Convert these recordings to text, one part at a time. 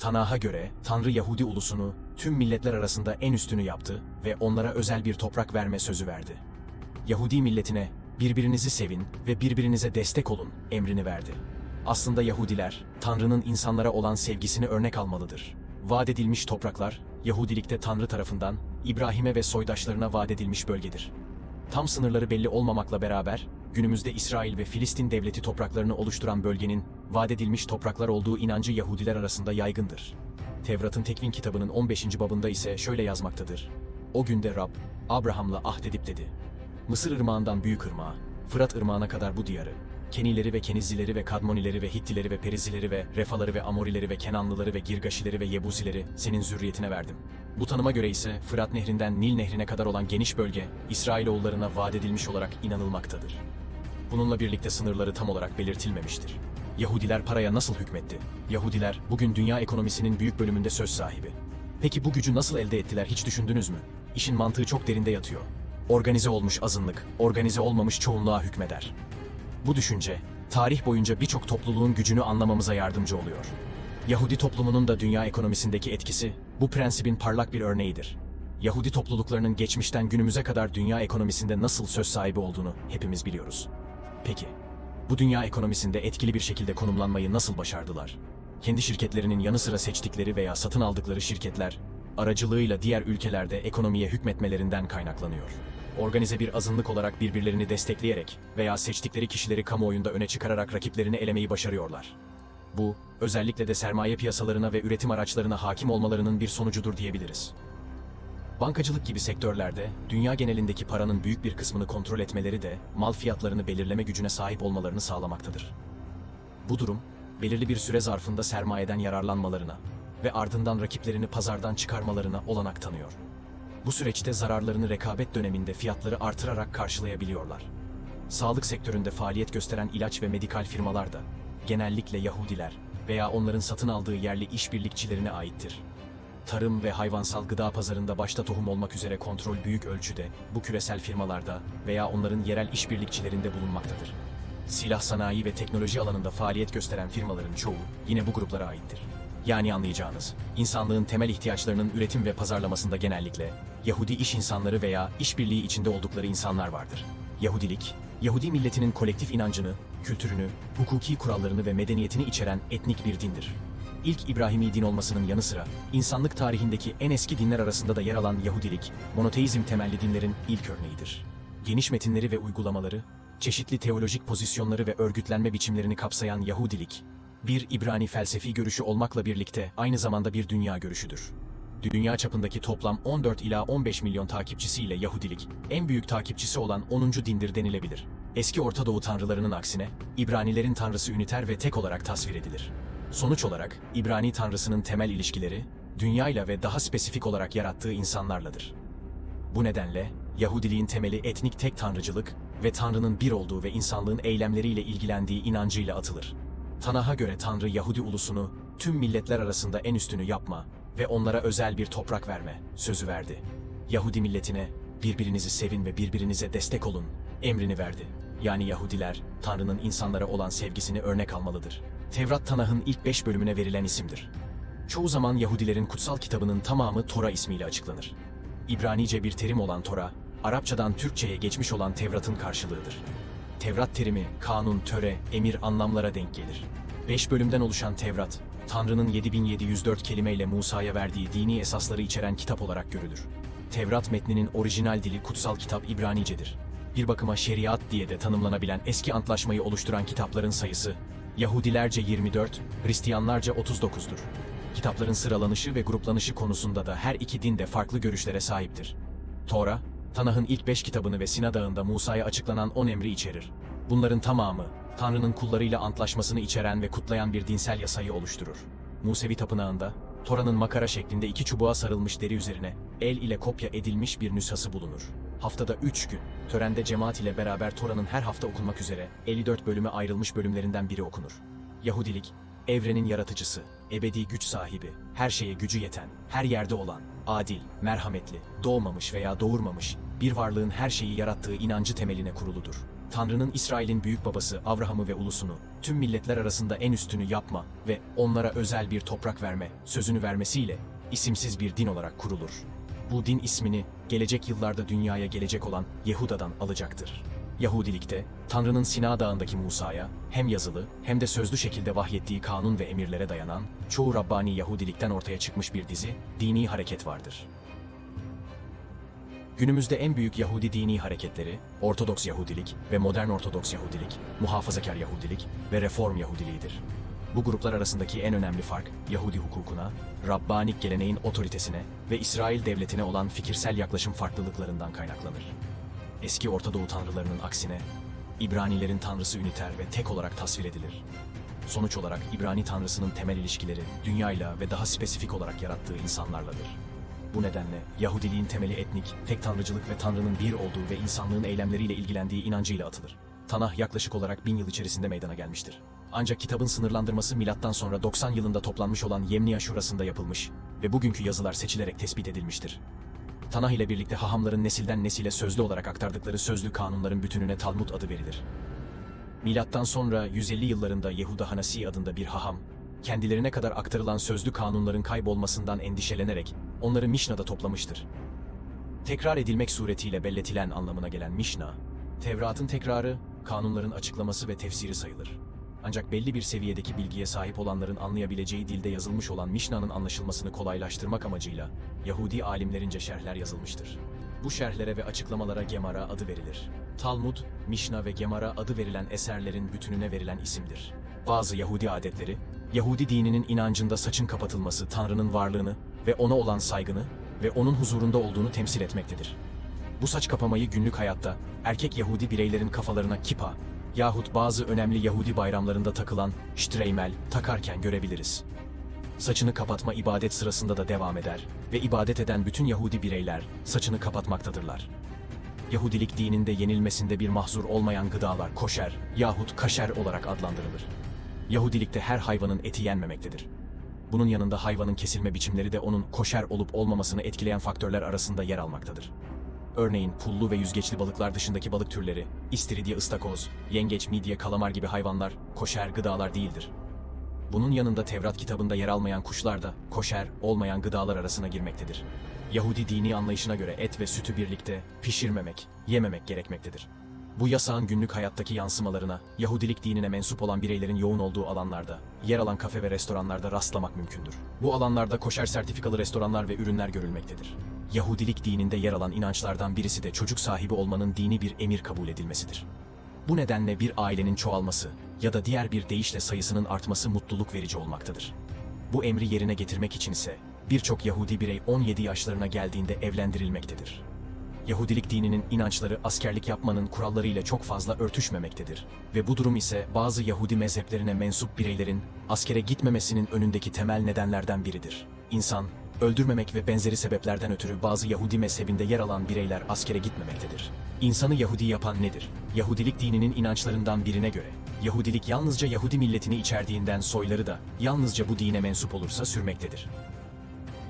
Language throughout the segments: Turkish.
Tanah'a göre Tanrı Yahudi ulusunu tüm milletler arasında en üstünü yaptı ve onlara özel bir toprak verme sözü verdi. Yahudi milletine birbirinizi sevin ve birbirinize destek olun emrini verdi. Aslında Yahudiler Tanrı'nın insanlara olan sevgisini örnek almalıdır. Vaat edilmiş topraklar Yahudilikte Tanrı tarafından İbrahim'e ve soydaşlarına vaat edilmiş bölgedir. Tam sınırları belli olmamakla beraber günümüzde İsrail ve Filistin devleti topraklarını oluşturan bölgenin vaat edilmiş topraklar olduğu inancı Yahudiler arasında yaygındır. Tevrat'ın Tekvin kitabının 15. babında ise şöyle yazmaktadır. O günde Rab, Abraham'la ahdedip dedi. Mısır ırmağından Büyük ırmağa, Fırat ırmağına kadar bu diyarı, Kenileri ve Kenizlileri ve Kadmonileri ve Hittileri ve Perizileri ve Refaları ve Amorileri ve Kenanlıları ve Girgaşileri ve Yebusileri senin zürriyetine verdim. Bu tanıma göre ise Fırat nehrinden Nil nehrine kadar olan geniş bölge, İsrailoğullarına vaat edilmiş olarak inanılmaktadır. Bununla birlikte sınırları tam olarak belirtilmemiştir. Yahudiler paraya nasıl hükmetti? Yahudiler bugün dünya ekonomisinin büyük bölümünde söz sahibi. Peki bu gücü nasıl elde ettiler hiç düşündünüz mü? İşin mantığı çok derinde yatıyor. Organize olmuş azınlık, organize olmamış çoğunluğa hükmeder. Bu düşünce, tarih boyunca birçok topluluğun gücünü anlamamıza yardımcı oluyor. Yahudi toplumunun da dünya ekonomisindeki etkisi, bu prensibin parlak bir örneğidir. Yahudi topluluklarının geçmişten günümüze kadar dünya ekonomisinde nasıl söz sahibi olduğunu hepimiz biliyoruz. Peki, bu dünya ekonomisinde etkili bir şekilde konumlanmayı nasıl başardılar? Kendi şirketlerinin yanı sıra seçtikleri veya satın aldıkları şirketler, aracılığıyla diğer ülkelerde ekonomiye hükmetmelerinden kaynaklanıyor. Organize bir azınlık olarak birbirlerini destekleyerek veya seçtikleri kişileri kamuoyunda öne çıkararak rakiplerini elemeyi başarıyorlar. Bu, özellikle de sermaye piyasalarına ve üretim araçlarına hakim olmalarının bir sonucudur diyebiliriz. Bankacılık gibi sektörlerde dünya genelindeki paranın büyük bir kısmını kontrol etmeleri de mal fiyatlarını belirleme gücüne sahip olmalarını sağlamaktadır. Bu durum, belirli bir süre zarfında sermayeden yararlanmalarına ve ardından rakiplerini pazardan çıkarmalarına olanak tanıyor. Bu süreçte zararlarını rekabet döneminde fiyatları artırarak karşılayabiliyorlar. Sağlık sektöründe faaliyet gösteren ilaç ve medikal firmalar da genellikle Yahudiler veya onların satın aldığı yerli işbirlikçilerine aittir. Tarım ve hayvansal gıda pazarında başta tohum olmak üzere kontrol büyük ölçüde bu küresel firmalarda veya onların yerel işbirlikçilerinde bulunmaktadır. Silah sanayi ve teknoloji alanında faaliyet gösteren firmaların çoğu yine bu gruplara aittir. Yani anlayacağınız, insanlığın temel ihtiyaçlarının üretim ve pazarlamasında genellikle Yahudi iş insanları veya işbirliği içinde oldukları insanlar vardır. Yahudilik, Yahudi milletinin kolektif inancını, kültürünü, hukuki kurallarını ve medeniyetini içeren etnik bir dindir. İlk İbrahimi din olmasının yanı sıra, insanlık tarihindeki en eski dinler arasında da yer alan Yahudilik, monoteizm temelli dinlerin ilk örneğidir. Geniş metinleri ve uygulamaları, çeşitli teolojik pozisyonları ve örgütlenme biçimlerini kapsayan Yahudilik, bir İbrani felsefi görüşü olmakla birlikte aynı zamanda bir dünya görüşüdür. Dünya çapındaki toplam 14 ila 15 milyon takipçisiyle Yahudilik, en büyük takipçisi olan 10. dindir denilebilir. Eski Orta Doğu tanrılarının aksine, İbranilerin tanrısı üniter ve tek olarak tasvir edilir. Sonuç olarak, İbrani tanrısının temel ilişkileri, dünyayla ve daha spesifik olarak yarattığı insanlarladır. Bu nedenle, Yahudiliğin temeli etnik tek tanrıcılık ve Tanrı'nın bir olduğu ve insanlığın eylemleriyle ilgilendiği inancıyla atılır. Tanah'a göre Tanrı Yahudi ulusunu tüm milletler arasında en üstünü yapma ve onlara özel bir toprak verme sözü verdi. Yahudi milletine birbirinizi sevin ve birbirinize destek olun emrini verdi. Yani Yahudiler Tanrı'nın insanlara olan sevgisini örnek almalıdır. Tevrat Tanah'ın ilk beş bölümüne verilen isimdir. Çoğu zaman Yahudilerin kutsal kitabının tamamı Tora ismiyle açıklanır. İbranice bir terim olan Tora, Arapçadan Türkçe'ye geçmiş olan Tevrat'ın karşılığıdır. Tevrat terimi, kanun, töre, emir anlamlara denk gelir. Beş bölümden oluşan Tevrat, Tanrı'nın 7704 kelimeyle Musa'ya verdiği dini esasları içeren kitap olarak görülür. Tevrat metninin orijinal dili kutsal kitap İbranicedir. Bir bakıma şeriat diye de tanımlanabilen eski antlaşmayı oluşturan kitapların sayısı, Yahudilerce 24, Hristiyanlarca 39'dur. Kitapların sıralanışı ve gruplanışı konusunda da her iki din de farklı görüşlere sahiptir. Tora, Tanah'ın ilk beş kitabını ve Sina Dağı'nda Musa'ya açıklanan on emri içerir. Bunların tamamı, Tanrı'nın kullarıyla antlaşmasını içeren ve kutlayan bir dinsel yasayı oluşturur. Musevi tapınağında, Tora'nın makara şeklinde iki çubuğa sarılmış deri üzerine, el ile kopya edilmiş bir nüshası bulunur. Haftada üç gün, törende cemaat ile beraber Tora'nın her hafta okunmak üzere 54 bölüme ayrılmış bölümlerinden biri okunur. Yahudilik, evrenin yaratıcısı, ebedi güç sahibi, her şeye gücü yeten, her yerde olan, adil, merhametli, doğmamış veya doğurmamış, bir varlığın her şeyi yarattığı inancı temeline kuruludur. Tanrı'nın İsrail'in büyük babası Abraham'ı ve ulusunu tüm milletler arasında en üstünü yapma ve onlara özel bir toprak verme sözünü vermesiyle isimsiz bir din olarak kurulur. Bu din ismini gelecek yıllarda dünyaya gelecek olan Yehuda'dan alacaktır. Yahudilikte Tanrı'nın Sina Dağı'ndaki Musa'ya hem yazılı hem de sözlü şekilde vahyettiği kanun ve emirlere dayanan çoğu Rabbani Yahudilikten ortaya çıkmış bir dizi dini hareket vardır. Günümüzde en büyük Yahudi dini hareketleri, Ortodoks Yahudilik ve Modern Ortodoks Yahudilik, Muhafazakar Yahudilik ve Reform Yahudiliğidir. Bu gruplar arasındaki en önemli fark, Yahudi hukukuna, Rabbanik geleneğin otoritesine ve İsrail devletine olan fikirsel yaklaşım farklılıklarından kaynaklanır. Eski Orta Doğu tanrılarının aksine, İbranilerin tanrısı üniter ve tek olarak tasvir edilir. Sonuç olarak İbrani tanrısının temel ilişkileri, dünyayla ve daha spesifik olarak yarattığı insanlarladır. Bu nedenle Yahudiliğin temeli etnik, tek tanrıcılık ve Tanrı'nın bir olduğu ve insanlığın eylemleriyle ilgilendiği inancıyla atılır. Tanah yaklaşık olarak bin yıl içerisinde meydana gelmiştir. Ancak kitabın sınırlandırması milattan sonra 90 yılında toplanmış olan Yemniya Şurası'nda yapılmış ve bugünkü yazılar seçilerek tespit edilmiştir. Tanah ile birlikte hahamların nesilden nesile sözlü olarak aktardıkları sözlü kanunların bütününe Talmud adı verilir. Milattan sonra 150 yıllarında Yehuda Hanasi adında bir haham, kendilerine kadar aktarılan sözlü kanunların kaybolmasından endişelenerek onları Mishna'da toplamıştır. Tekrar edilmek suretiyle belletilen anlamına gelen Mishnah, Tevrat'ın tekrarı, kanunların açıklaması ve tefsiri sayılır. Ancak belli bir seviyedeki bilgiye sahip olanların anlayabileceği dilde yazılmış olan Mishna'nın anlaşılmasını kolaylaştırmak amacıyla Yahudi alimlerince şerhler yazılmıştır. Bu şerhlere ve açıklamalara Gemara adı verilir. Talmud, Mishnah ve Gemara adı verilen eserlerin bütününe verilen isimdir. Bazı Yahudi adetleri, Yahudi dininin inancında saçın kapatılması Tanrı'nın varlığını ve ona olan saygını ve onun huzurunda olduğunu temsil etmektedir. Bu saç kapamayı günlük hayatta erkek Yahudi bireylerin kafalarına kipa yahut bazı önemli Yahudi bayramlarında takılan ştreymel takarken görebiliriz. Saçını kapatma ibadet sırasında da devam eder ve ibadet eden bütün Yahudi bireyler saçını kapatmaktadırlar. Yahudilik dininde yenilmesinde bir mahzur olmayan gıdalar koşer yahut kaşer olarak adlandırılır. Yahudilikte her hayvanın eti yenmemektedir. Bunun yanında hayvanın kesilme biçimleri de onun koşer olup olmamasını etkileyen faktörler arasında yer almaktadır. Örneğin pullu ve yüzgeçli balıklar dışındaki balık türleri, istiridye ıstakoz, yengeç, midye, kalamar gibi hayvanlar koşer gıdalar değildir. Bunun yanında Tevrat kitabında yer almayan kuşlar da koşer olmayan gıdalar arasına girmektedir. Yahudi dini anlayışına göre et ve sütü birlikte pişirmemek, yememek gerekmektedir. Bu yasağın günlük hayattaki yansımalarına Yahudilik dinine mensup olan bireylerin yoğun olduğu alanlarda, yer alan kafe ve restoranlarda rastlamak mümkündür. Bu alanlarda koşer sertifikalı restoranlar ve ürünler görülmektedir. Yahudilik dininde yer alan inançlardan birisi de çocuk sahibi olmanın dini bir emir kabul edilmesidir. Bu nedenle bir ailenin çoğalması ya da diğer bir deyişle sayısının artması mutluluk verici olmaktadır. Bu emri yerine getirmek için ise birçok Yahudi birey 17 yaşlarına geldiğinde evlendirilmektedir. Yahudilik dininin inançları askerlik yapmanın kurallarıyla çok fazla örtüşmemektedir. Ve bu durum ise bazı Yahudi mezheplerine mensup bireylerin askere gitmemesinin önündeki temel nedenlerden biridir. İnsan, öldürmemek ve benzeri sebeplerden ötürü bazı Yahudi mezhebinde yer alan bireyler askere gitmemektedir. İnsanı Yahudi yapan nedir? Yahudilik dininin inançlarından birine göre, Yahudilik yalnızca Yahudi milletini içerdiğinden soyları da yalnızca bu dine mensup olursa sürmektedir.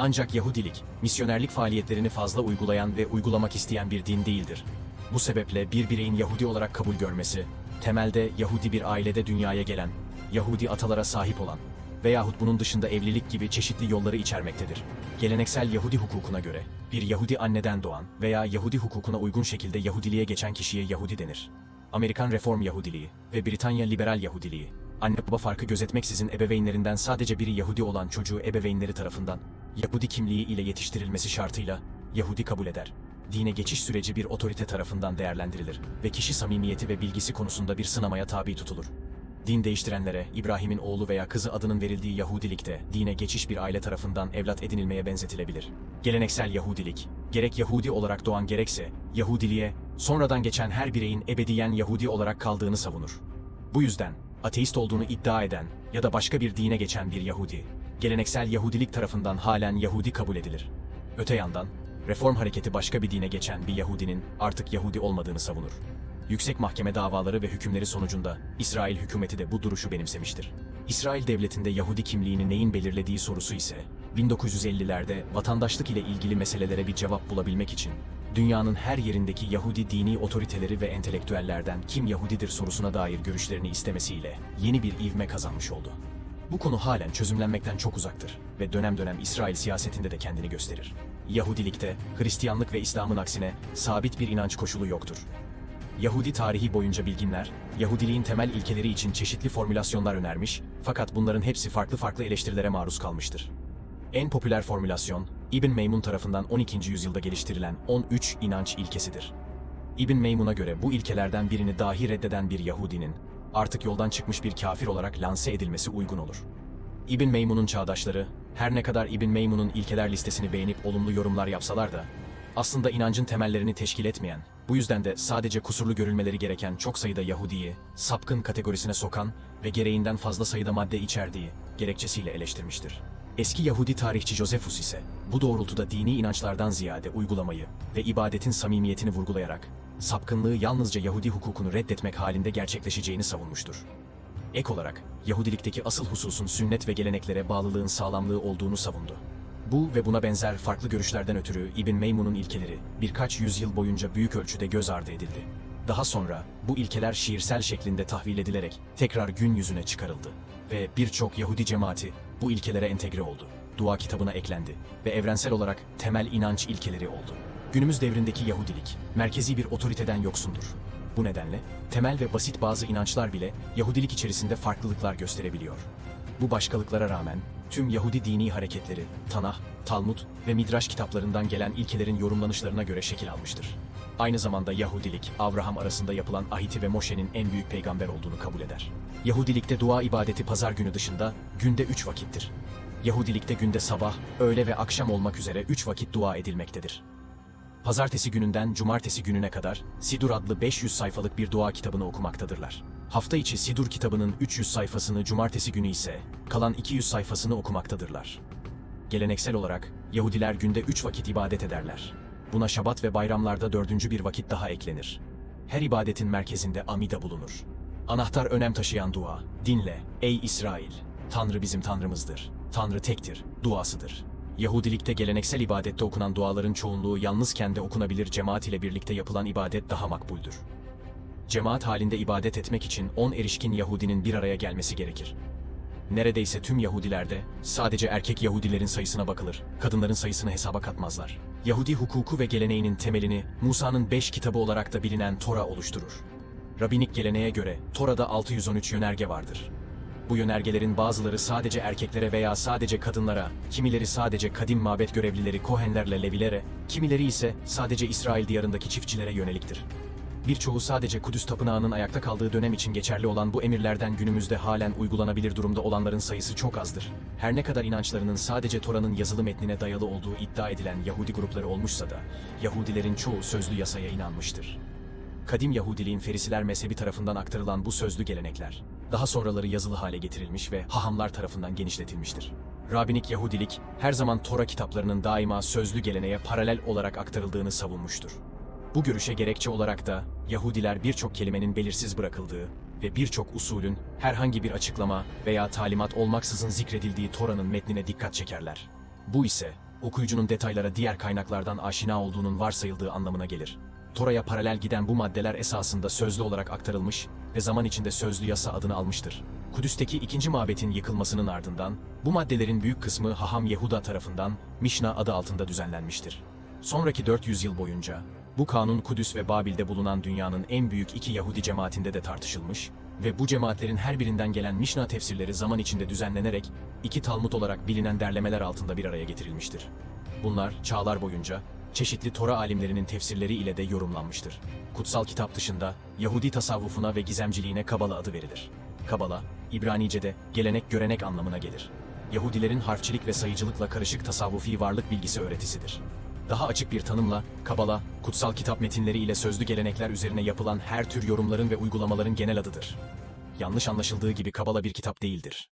Ancak Yahudilik, misyonerlik faaliyetlerini fazla uygulayan ve uygulamak isteyen bir din değildir. Bu sebeple bir bireyin Yahudi olarak kabul görmesi, temelde Yahudi bir ailede dünyaya gelen, Yahudi atalara sahip olan veyahut bunun dışında evlilik gibi çeşitli yolları içermektedir. Geleneksel Yahudi hukukuna göre, bir Yahudi anneden doğan veya Yahudi hukukuna uygun şekilde Yahudiliğe geçen kişiye Yahudi denir. Amerikan Reform Yahudiliği ve Britanya Liberal Yahudiliği, anne baba farkı gözetmeksizin ebeveynlerinden sadece biri Yahudi olan çocuğu ebeveynleri tarafından Yahudi kimliği ile yetiştirilmesi şartıyla Yahudi kabul eder. Dine geçiş süreci bir otorite tarafından değerlendirilir ve kişi samimiyeti ve bilgisi konusunda bir sınamaya tabi tutulur. Din değiştirenlere İbrahim'in oğlu veya kızı adının verildiği Yahudilikte dine geçiş bir aile tarafından evlat edinilmeye benzetilebilir. Geleneksel Yahudilik, gerek Yahudi olarak doğan gerekse Yahudiliğe sonradan geçen her bireyin ebediyen Yahudi olarak kaldığını savunur. Bu yüzden ateist olduğunu iddia eden ya da başka bir dine geçen bir Yahudi, geleneksel Yahudilik tarafından halen Yahudi kabul edilir. Öte yandan, reform hareketi başka bir dine geçen bir Yahudinin artık Yahudi olmadığını savunur. Yüksek Mahkeme davaları ve hükümleri sonucunda İsrail hükümeti de bu duruşu benimsemiştir. İsrail devletinde Yahudi kimliğini neyin belirlediği sorusu ise 1950'lerde vatandaşlık ile ilgili meselelere bir cevap bulabilmek için dünyanın her yerindeki Yahudi dini otoriteleri ve entelektüellerden kim Yahudidir sorusuna dair görüşlerini istemesiyle yeni bir ivme kazanmış oldu. Bu konu halen çözümlenmekten çok uzaktır ve dönem dönem İsrail siyasetinde de kendini gösterir. Yahudilikte, Hristiyanlık ve İslam'ın aksine sabit bir inanç koşulu yoktur. Yahudi tarihi boyunca bilginler, Yahudiliğin temel ilkeleri için çeşitli formülasyonlar önermiş, fakat bunların hepsi farklı farklı eleştirilere maruz kalmıştır. En popüler formülasyon, İbn Meymun tarafından 12. yüzyılda geliştirilen 13 inanç ilkesidir. İbn Meymun'a göre bu ilkelerden birini dahi reddeden bir Yahudinin, artık yoldan çıkmış bir kafir olarak lanse edilmesi uygun olur. İbn Meymun'un çağdaşları, her ne kadar İbn Meymun'un ilkeler listesini beğenip olumlu yorumlar yapsalar da, aslında inancın temellerini teşkil etmeyen, bu yüzden de sadece kusurlu görülmeleri gereken çok sayıda Yahudiyi, sapkın kategorisine sokan ve gereğinden fazla sayıda madde içerdiği gerekçesiyle eleştirmiştir. Eski Yahudi tarihçi Josephus ise bu doğrultuda dini inançlardan ziyade uygulamayı ve ibadetin samimiyetini vurgulayarak sapkınlığı yalnızca Yahudi hukukunu reddetmek halinde gerçekleşeceğini savunmuştur. Ek olarak Yahudilikteki asıl hususun sünnet ve geleneklere bağlılığın sağlamlığı olduğunu savundu. Bu ve buna benzer farklı görüşlerden ötürü İbn Meymun'un ilkeleri birkaç yüzyıl boyunca büyük ölçüde göz ardı edildi. Daha sonra bu ilkeler şiirsel şeklinde tahvil edilerek tekrar gün yüzüne çıkarıldı ve birçok Yahudi cemaati bu ilkelere entegre oldu. Dua kitabına eklendi ve evrensel olarak temel inanç ilkeleri oldu. Günümüz devrindeki Yahudilik merkezi bir otoriteden yoksundur. Bu nedenle temel ve basit bazı inançlar bile Yahudilik içerisinde farklılıklar gösterebiliyor. Bu başkalıklara rağmen tüm Yahudi dini hareketleri, Tanah, Talmud ve Midraş kitaplarından gelen ilkelerin yorumlanışlarına göre şekil almıştır. Aynı zamanda Yahudilik, Avraham arasında yapılan Ahiti ve Moşe'nin en büyük peygamber olduğunu kabul eder. Yahudilikte dua ibadeti pazar günü dışında günde üç vakittir. Yahudilikte günde sabah, öğle ve akşam olmak üzere üç vakit dua edilmektedir. Pazartesi gününden cumartesi gününe kadar Sidur adlı 500 sayfalık bir dua kitabını okumaktadırlar. Hafta içi Sidur kitabının 300 sayfasını cumartesi günü ise kalan 200 sayfasını okumaktadırlar. Geleneksel olarak Yahudiler günde 3 vakit ibadet ederler. Buna şabat ve bayramlarda dördüncü bir vakit daha eklenir. Her ibadetin merkezinde amida bulunur. Anahtar önem taşıyan dua, dinle, ey İsrail, Tanrı bizim Tanrımızdır, Tanrı tektir, duasıdır. Yahudilikte geleneksel ibadette okunan duaların çoğunluğu yalnız kendi okunabilir cemaat ile birlikte yapılan ibadet daha makbuldür. Cemaat halinde ibadet etmek için 10 erişkin Yahudinin bir araya gelmesi gerekir. Neredeyse tüm Yahudilerde sadece erkek Yahudilerin sayısına bakılır, kadınların sayısını hesaba katmazlar. Yahudi hukuku ve geleneğinin temelini Musa'nın 5 kitabı olarak da bilinen Tora oluşturur. Rabinik geleneğe göre Tora'da 613 yönerge vardır. Bu yönergelerin bazıları sadece erkeklere veya sadece kadınlara, kimileri sadece kadim mabet görevlileri Kohenlerle Levilere, kimileri ise sadece İsrail diyarındaki çiftçilere yöneliktir. Birçoğu sadece Kudüs Tapınağı'nın ayakta kaldığı dönem için geçerli olan bu emirlerden günümüzde halen uygulanabilir durumda olanların sayısı çok azdır. Her ne kadar inançlarının sadece Tora'nın yazılı metnine dayalı olduğu iddia edilen Yahudi grupları olmuşsa da, Yahudilerin çoğu sözlü yasaya inanmıştır. Kadim Yahudiliğin Ferisiler mezhebi tarafından aktarılan bu sözlü gelenekler, daha sonraları yazılı hale getirilmiş ve hahamlar tarafından genişletilmiştir. Rabinik Yahudilik, her zaman Tora kitaplarının daima sözlü geleneğe paralel olarak aktarıldığını savunmuştur. Bu görüşe gerekçe olarak da Yahudiler birçok kelimenin belirsiz bırakıldığı ve birçok usulün herhangi bir açıklama veya talimat olmaksızın zikredildiği Tora'nın metnine dikkat çekerler. Bu ise okuyucunun detaylara diğer kaynaklardan aşina olduğunun varsayıldığı anlamına gelir. Tora'ya paralel giden bu maddeler esasında sözlü olarak aktarılmış ve zaman içinde sözlü yasa adını almıştır. Kudüs'teki ikinci mabetin yıkılmasının ardından bu maddelerin büyük kısmı Haham Yehuda tarafından Mişna adı altında düzenlenmiştir. Sonraki 400 yıl boyunca bu kanun Kudüs ve Babil'de bulunan dünyanın en büyük iki Yahudi cemaatinde de tartışılmış ve bu cemaatlerin her birinden gelen Mişna tefsirleri zaman içinde düzenlenerek iki Talmud olarak bilinen derlemeler altında bir araya getirilmiştir. Bunlar çağlar boyunca çeşitli Tora alimlerinin tefsirleri ile de yorumlanmıştır. Kutsal kitap dışında Yahudi tasavvufuna ve gizemciliğine Kabala adı verilir. Kabala, İbranice'de gelenek görenek anlamına gelir. Yahudilerin harfçilik ve sayıcılıkla karışık tasavvufi varlık bilgisi öğretisidir. Daha açık bir tanımla, Kabala, kutsal kitap metinleri ile sözlü gelenekler üzerine yapılan her tür yorumların ve uygulamaların genel adıdır. Yanlış anlaşıldığı gibi Kabala bir kitap değildir.